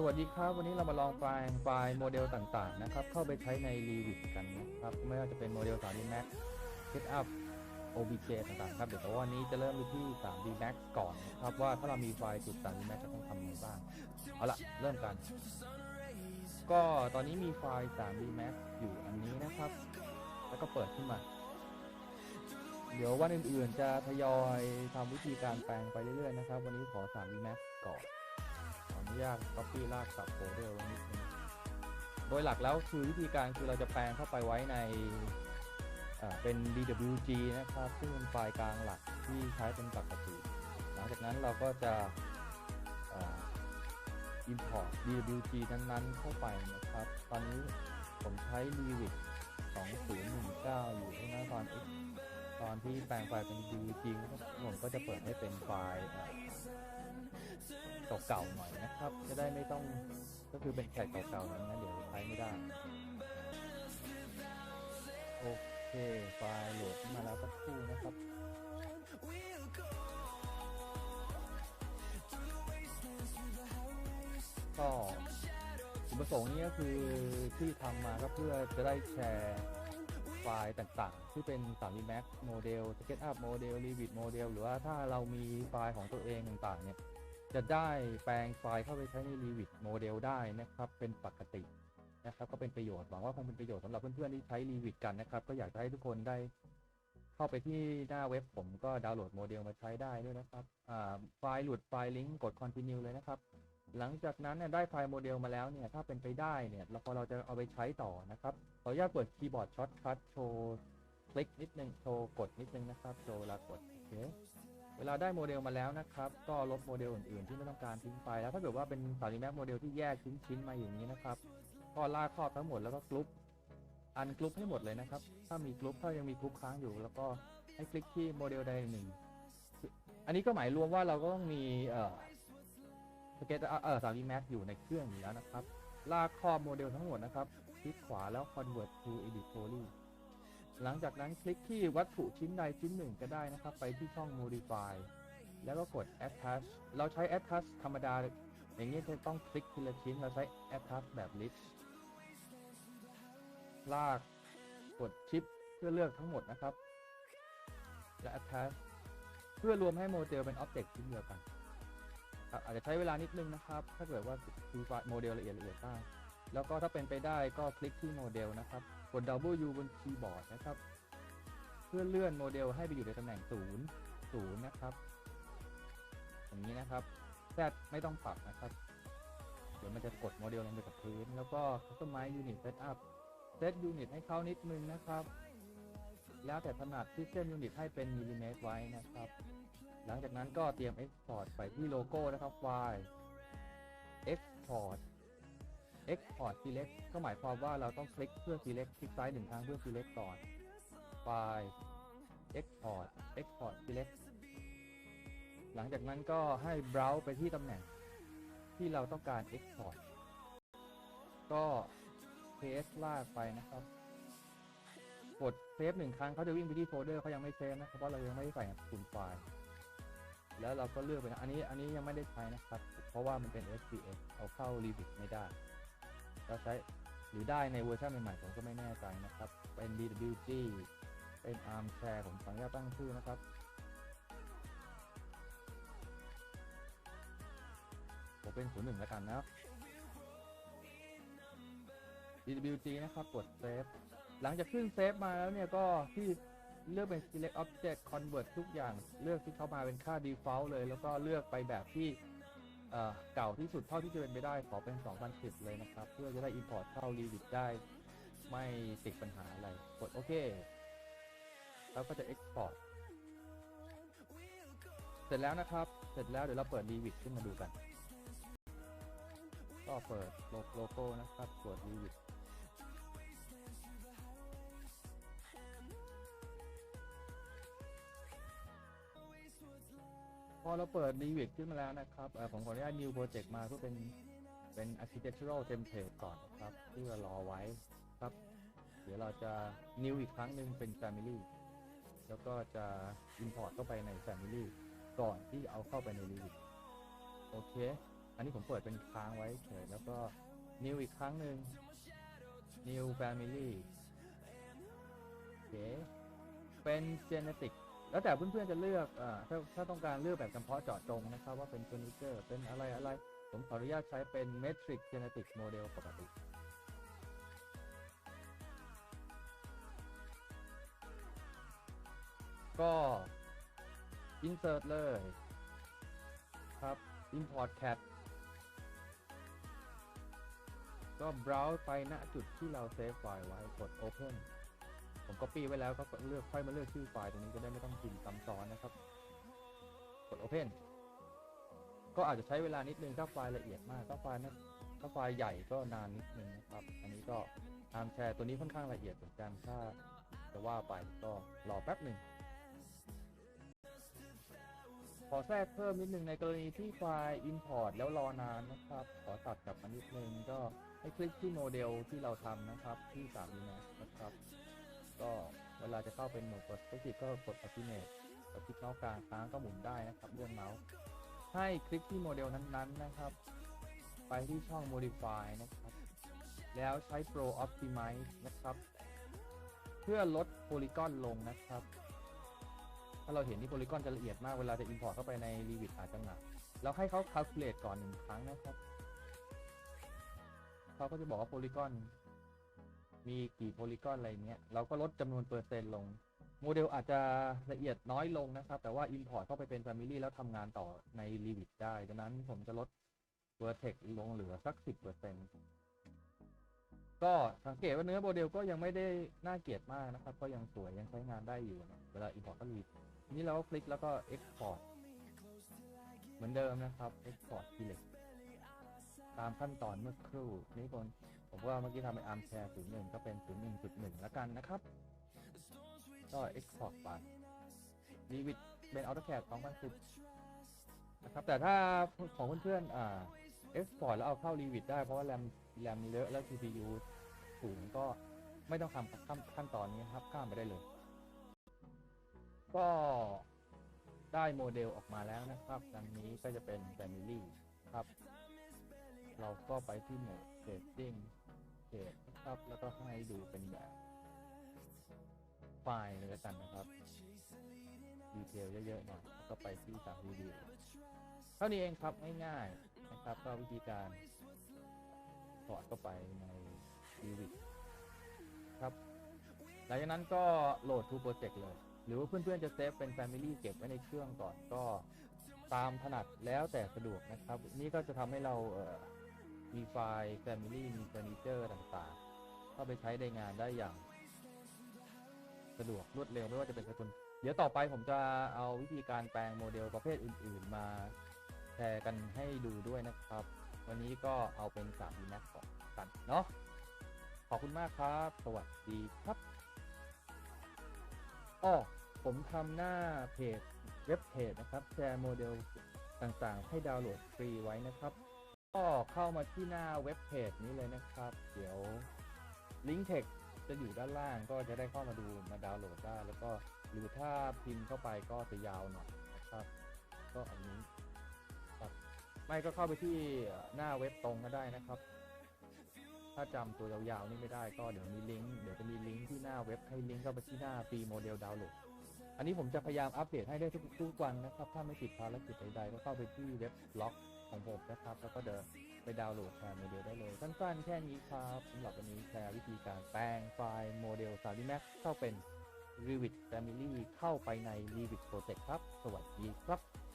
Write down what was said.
สวัสดีครับวันนี้เรามาลองแปลงไฟล์โมเดลต่างๆนะครับ เข้าไปใช้ใน Revit กันนะครับ ไม่ว่าจะเป็นโมเดล 3D Max Setup OBJ ต่างๆครับเดี๋ยวแต่ว่านี้จะเริ่มที่ 3D Max ก่อนนะครับ ว่าถ้าเรามีไฟล์จุด 3D Max จะต้องทำยังไงบ้าง เอาละเริ่มกัน ก็ตอนนี้มีไฟล์ 3D Max อยู่อันนี้นะครับ แล้วก็เปิดขึ้นมา เดี๋ยววันอื่นๆจะทยอยทำวิธีการแปลงไปเรื่อยๆนะครับ วันนี้ขอ 3D Max ก่อน ขออนุญาต copy ลากสับโฟลเดอร์ไว้นิดนึงโดยหลักแล้วคือวิธีการคือเราจะแปลงเข้าไปไว้ในเป็น DWG นะครับ ซึ่งเป็นไฟล์กลางหลักที่ใช้เป็นปกติหลังจากนั้นเราก็จะอ่า import DWG นั้นๆ เข้าไปนะครับ ตอนนี้ผมใช้ Revit 2019 อยู่ที่หน้าตอน X ตอนที่แปลงไฟล์เป็น DWG ผมก็จะเปิดให้เป็นไฟล์ เก่าๆหน่อยนะครับ จะได้ไม่ต้องก็คือเป็นแขกเก่าๆนั้นะเดี๋ยวใช้ไม่ได้ โอเค ไฟล์โหลดมาแล้วสักครู่นะครับก็จุดประสงค์นี้ก็คือที่ทำมาก็เพื่อจะได้แชร์ไฟล์ต่างๆ ที่เป็น 3D Max โมเดล SketchUp โมเดล Revit โมเดลหรือว่าถ้าเรามีไฟล์ของตัวเองต่างๆเนี่ย จะได้แปลงไฟล์เข้าไปใช้ใน Revit โมเดลได้นะครับ เป็นปกตินะครับ ก็เป็นประโยชน์หวังว่าคงเป็นประโยชน์สำหรับเพื่อนๆที่ใช้ Revit กันนะครับ ก็อยากจะให้ทุกคนได้ เข้าไปที่หน้าเว็บผมก็ดาวน์โหลดโมเดลมาใช้ได้ด้วยนะครับอ่าไฟล์หลุดไฟล์ลิงก์กด continue เลยนะครับ หลังจากนั้นเนี่ยได้ไฟล์โมเดลมาแล้วเนี่ย ถ้าเป็นไปได้เนี่ยเราพอเราจะเอาไปใช้ต่อนะครับขออนุญาตเปิดคีย์บอร์ดช็อตคัทโชว์คลิกนิดนึงโชว์กดนิดนึงนะครับโชว์ลากดโอเค เวลาได้โมเดลมาแล้วนะครับ ก็ลบโมเดลอื่นๆ ที่ไม่ต้องการทิ้งไปแล้วถ้าเกิดว่าเป็นสารีแม็กโมเดลที่แยกชิ้นๆมาอย่างนี้นะครับ ก็ลากครอบทั้งหมดแล้วก็กรุ๊ปอันกรุ๊ปให้หมดเลยนะครับ ถ้ามีกรุ๊ปถ้ายังมีกรุ๊ปค้างอยู่ แล้วก็ให้คลิกที่โมเดลใดหนึ่ง อันนี้ก็หมายรวมว่าเราก็ต้องมีเอ่อสเก็ตเอ่อสารีแม็กอยู่ในเครื่องอยู่แล้วนะครับ ลากครอบโมเดลทั้งหมดนะครับ คลิกขวาแล้ว convert to editory หลังจากนั้นคลิกที่วัตถุชิ้นใดชิ้นหนึ่งก็ได้นะครับ ไปที่ช่อง modify แล้วก็กด attach เราใช้ attach ธรรมดา อย่างนี้จะต้องคลิกทีละชิ้น เราใช้ attach แบบ list ลากกดชิปเพื่อเลือกทั้งหมดนะครับ และ attach เพื่อรวมให้โมเดลเป็น object ชิ้นเดียวกันครับอาจจะใช้เวลานิดนึงนะครับ ถ้าเกิดว่าคือไฟล์โมเดลละเอียดละเอียดมากแล้วก็ถ้าเป็นไปได้ก็คลิกที่โมเดลนะครับ กด W บนคีย์บอร์ดนะครับ เพื่อเลื่อนโมเดลให้ไปอยู่ในตำแหน่ง 0 0 นะครับ อย่างนี้นะครับ Z ไม่ต้องปรับนะครับ เดี๋ยวมันจะกดโมเดลลงไปกับพื้น แล้วก็ Customize Unit Setup Set Unit ให้เขานิดนึงนะครับ แล้วแต่ถนัด System Unit ให้เป็นมิลลิเมตรไว้นะครับ หลังจากนั้นก็เตรียม Export ไปที่โลโก้นะครับไฟล์ Export Export Select ก็หมายความว่าเราต้องคลิกเพื่อ Select คลิกซ้ายหนึ่งครั้งเพื่อ Select ก่อนไฟล์ Export Export Select หลังจากนั้นก็ให้ browse ไปที่ตำแหน่งที่เราต้องการ Export ก็ paste ลากไปนะครับ กดเซฟหนึ่งครั้งเขาจะวิ่งไปที่โฟลเดอร์เขายังไม่เซฟนะเพราะเรายังไม่ได้ใส่คุณไฟล์ แล้วเราก็เลือกไปนะอันนี้อันนี้ยังไม่ได้ใช้นะครับ เพราะว่ามันเป็น SPX เอาเข้า Revit ไม่ได้ เราใช้หรือได้ในเวอร์ชันใหม่ๆผมก็ไม่แน่ใจนะครับ เป็น DWG เป็น Armchair ผมขออนุญาตตั้งชื่อนะครับ ผมเป็น01แล้วกันนะครับ DWG นะครับ กดเซฟหลังจากขึ้นเซฟมาแล้วเนี่ยก็ที่เลือกเป็น select object convert ทุกอย่างเลือกที่เข้ามาเป็นค่า default เลย แล้วก็เลือกไปแบบที่ เก่าที่สุดเท่าที่จะเป็นไปได้ขอเป็น 2010 เลยนะครับ เพื่อจะได้ import เข้า Revit ได้ ไม่ติดปัญหาอะไร กดโอเค แล้วก็จะ export เสร็จแล้วนะครับ เสร็จแล้วเดี๋ยวเราเปิด Revit ขึ้นมาดูกัน ก็เปิดโลโก้นะครับ กด Revit อเราเปิด Revit ขึ้นมาแล้วนะครับผมขออนุญาต New Project มาเพื่อเป็นเป็น Architectural Template ก่อนนะครับเพื่อรอไว้ครับ เดี๋ยวเราจะ New อีกครั้งหนึ่งเป็น Family แล้วก็จะ Import เข้าไปใน Family ก่อนที่เอาเข้าไปใน Revit โอเค อันนี้ผมเปิดเป็นค้างไว้เฉยแล้วก็ new อีกครั้งหนึ่ง new family โอเค เป็น genetic แล้วแต่เพื่อนๆจะเลือกอ่าถ้าถ้าต้องการเลือกแบบเฉพาะเจาะจงนะครับ ว่าเป็น furniture เป็นอะไรอะไร ผมขออนุญาตใช้เป็น metric genetic model ปกติก็ insert เลยครับ import cat ก็ browse ไปณจุดที่เราเซฟไฟล์ไว้กด open ผม copy ไว้แล้วก็เลือกค่อยมาเลือกชื่อไฟล์ตรงนี้จะได้ไม่ต้องพิมพ์ซ้ำซ้อนนะครับ กด open ก็อาจจะใช้เวลานิดนึงถ้าไฟล์ละเอียดมากถ้าไฟล์นะถ้าไฟล์ใหญ่ก็นานนิดนึงนะครับ อันนี้ก็ตามแชร์ตัวนี้ค่อนข้างละเอียดเหมือนกันถ้าจะว่าไปก็รอแป๊บหนึ่งขอแทรกเพิ่มนิดนึงในกรณีที่ไฟล์ Import แล้วรอนานนะครับ ขอตัดกลับมานิดนึงก็ให้คลิกที่โมเดลที่เราทำนะครับ ที่3 d m a x นะครับ ก็เวลาจะเข้าเป็นโหมด Perspective ก็กด Optimate กดคลิกเมาส์กลางค้างก็หมุนได้นะครับเลื่อนเมาส์ให้คลิกที่โมเดลนั้นๆนะครับ ไปที่ช่อง Modify นะครับ แล้วใช้ Pro Optimize นะครับ เพื่อลดโพลีกอนลงนะครับ ถ้าเราเห็นที่โพลีกอนจะละเอียดมากเวลาจะ import เข้าไปใน Revit อาจจะหนักเราให้เขา calculate ก่อนหนึ่งครั้งนะครับ เขาก็จะบอกว่าโพลีกอน มีกี่โพลีกอนอะไรเงี้ยเราก็ลดจำนวนเปอร์เซ็นต์ลง โมเดลอาจจะละเอียดน้อยลงนะครับ แต่ว่า import เข้าไปเป็น family แล้วทำงานต่อใน Revit ได้ดังนั้นผมจะลด vertex ลงเหลือสัก 10%ก็สังเกตว่าเนื้อโมเดลก็ยังไม่ได้น่าเกลียดมากนะครับ ก็ยังสวยยังใช้งานได้อยู่นะเวลา import ก็ Revit ทีนี้เราก็คลิกแล้วก็ export เหมือนเดิมนะครับ export select ตามขั้นตอนเมื่อครู่นี่ผม ผมว่าเมื่อกี้ทำเป็น armchair 01ก็เป็น01.1แล้วกันนะครับ ก็ export ไป Revit เป็น AutoCAD 2010นะครับ แต่ถ้าของเพื่อนๆอ่า export แล้วเอาเข้า Revit ได้เพราะว่าแรมแรมเยอะแล้ว CPU สูงก็ไม่ต้องทำขั้นขั้นตอนนี้ครับ ข้ามไปได้เลย ก็ได้โมเดลออกมาแล้วนะครับดังนี้ก็จะเป็น Family ครับ เราก็ไปที่โหมด Setting เ a นะครับ แล้วก็ให้ดูเป็นแบบไฟล์เลยแล้วกันนะครับ ดีเทลเยอะๆหน่อยแล้วก็ไปที่สามรีวิวเท่านี้เองครับง่ายๆนะครับ ก็วิธีการถอดเข้าไปใน Revit ครับ หลังจากนั้นก็โหลด to project เลย หรือว่าเพื่อนๆจะเซฟเป็น Family เก็บไว้ในเครื่องก่อนก็ตามถนัดแล้วแต่สะดวกนะครับ นี่ก็จะทำให้เราเอ่อ มีไฟล์ Family มีเฟอร์นิเจอร์ต่างๆ เข้าไปใช้ในงานได้อย่าง สะดวกรวดเร็วไม่ว่าจะเป็นสกุลเดี๋ยวต่อไปผมจะเอาวิธีการแปลงโมเดลประเภทอื่น ๆ มาแชร์กันให้ดูด้วยนะครับ วันนี้ก็เอาเป็น3 d Max ก่อนกันเนาะขอบคุณมากครับ สวัสดีครับอ้อผมทำหน้าเพจเว็บเพจนะครับ แชร์โมเดลต่างๆ ให้ดาวน์โหลดฟรีไว้นะครับ ก็เข้ามาที่หน้าเว็บเพจนี้เลยนะครับ เดี๋ยวลิงก์เทคจะอยู่ด้านล่างก็จะได้เข้ามาดูมาดาวน์โหลดได้ แล้วก็หรือถ้าพิมพ์เข้าไปก็จะยาวหน่อยนะครับ ก็อันนี้ครับไม่ก็เข้าไปที่หน้าเว็บตรงก็ได้นะครับ ถ้าจำตัวยาวๆนี่ไม่ได้ก็เดี๋ยวมีลิงก์เดี๋ยวจะมีลิงก์ที่หน้าเว็บให้ลิงก์เข้าไปที่หน้าฟรีโมเดลดาวน์โหลด อันนี้ผมจะพยายามอัปเดตให้ได้ทุกทุกวันนะครับ ถ้าไม่ติดภารกิจใดๆก็เข้าไปที่เว็บบล็อกของผมนะครับ แล้วก็เดินไปดาวน์โหลดแชร์โมเดลได้เลย สั้นๆ แค่นี้ครับสำหรับวันนี้แชร์วิธีการแปลงไฟล์โมเดล 3D Max เข้าเป็น Revit Family เข้าไปใน Revit Project ครับ สวัสดีครับ